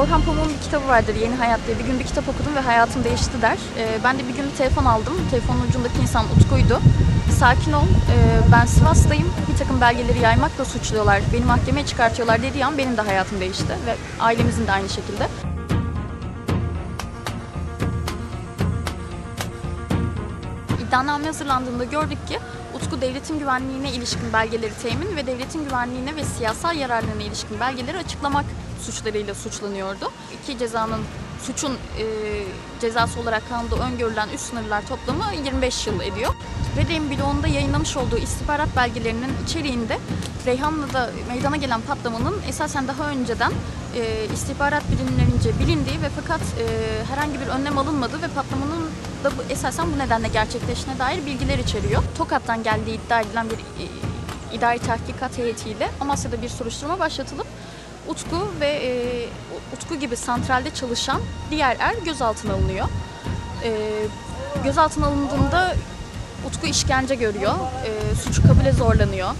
Orhan Pamuk'un bir kitabı vardır Yeni Hayat diye. Bir gün bir kitap okudum ve hayatım değişti der. Ee, ben de bir gün bir telefon aldım. Telefonun ucundaki insan Utku'ydu. Sakin ol, ee, ben Sivas'tayım. Bir takım belgeleri yaymakla suçluyorlar. Beni mahkemeye çıkartıyorlar dediği an benim de hayatım değişti. Ve ailemizin de aynı şekilde. İddianame hazırlandığında gördük ki Utku devletin güvenliğine ilişkin belgeleri temin ve devletin güvenliğine ve siyasal yararlarına ilişkin belgeleri açıklamak suçlarıyla suçlanıyordu. İki cezanın suçun e, cezası olarak kanunda öngörülen üst sınırlar toplamı 25 yıl ediyor. Redey'in bloğunda yayınlamış olduğu istihbarat belgelerinin içeriğinde Reyhanlı'da meydana gelen patlamanın esasen daha önceden e, istihbarat birimlerince bilindiği ve fakat e, herhangi bir önlem alınmadığı ve patlamanın da bu, esasen bu nedenle gerçekleştiğine dair bilgiler içeriyor. Tokat'tan geldiği iddia edilen bir e, idari tahkikat heyetiyle Amasya'da bir soruşturma başlatılıp Utku ve e, Utku gibi santralde çalışan diğer er gözaltına alınıyor. E, gözaltına alındığında Utku işkence görüyor, e, suçu kabule zorlanıyor.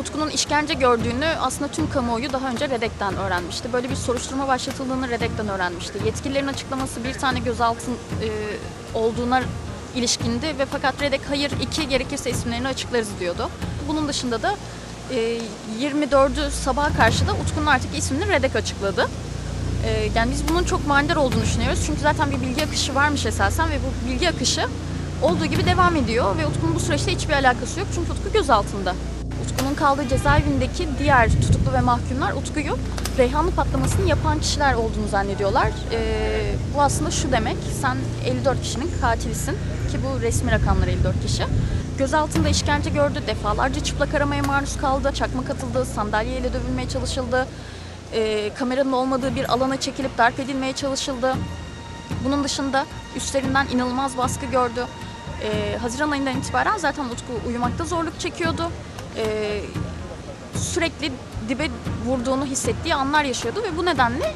Utku'nun işkence gördüğünü aslında tüm kamuoyu daha önce Redek'ten öğrenmişti. Böyle bir soruşturma başlatıldığını Redek'ten öğrenmişti. Yetkililerin açıklaması bir tane gözaltın e, olduğuna ilişkindi ve fakat Redek hayır iki gerekirse isimlerini açıklarız diyordu. Bunun dışında da 24'ü sabaha karşı da Utku'nun artık ismini Redek açıkladı. E, yani biz bunun çok manidar olduğunu düşünüyoruz. Çünkü zaten bir bilgi akışı varmış esasen ve bu bilgi akışı olduğu gibi devam ediyor ve Utku'nun bu süreçte hiçbir alakası yok çünkü Utku gözaltında. Utku'nun kaldığı cezaevindeki diğer tutuklu ve mahkumlar Utku'yu Reyhanlı patlamasını yapan kişiler olduğunu zannediyorlar. Ee, bu aslında şu demek, sen 54 kişinin katilisin ki bu resmi rakamlar 54 kişi. Gözaltında işkence gördü, defalarca çıplak aramaya maruz kaldı, çakma katıldı, sandalyeyle dövülmeye çalışıldı, ee, kameranın olmadığı bir alana çekilip darp edilmeye çalışıldı. Bunun dışında üstlerinden inanılmaz baskı gördü. Ee, Haziran ayından itibaren zaten Utku uyumakta zorluk çekiyordu. Ee, sürekli dibe vurduğunu hissettiği anlar yaşıyordu ve bu nedenle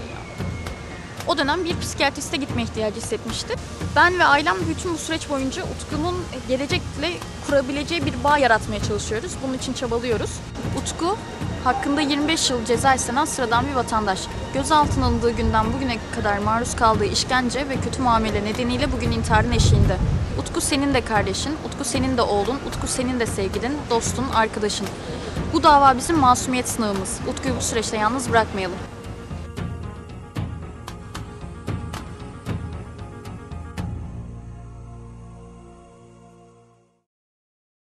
o dönem bir psikiyatriste gitme ihtiyacı hissetmişti. Ben ve ailem bütün bu süreç boyunca Utku'nun gelecekle kurabileceği bir bağ yaratmaya çalışıyoruz. Bunun için çabalıyoruz. Utku hakkında 25 yıl ceza istenen sıradan bir vatandaş. Gözaltına alındığı günden bugüne kadar maruz kaldığı işkence ve kötü muamele nedeniyle bugün intiharın eşiğinde. Utku senin de kardeşin, Utku senin de oğlun, Utku senin de sevgilin, dostun, arkadaşın. Bu dava bizim masumiyet sınavımız. Utku'yu bu süreçte yalnız bırakmayalım.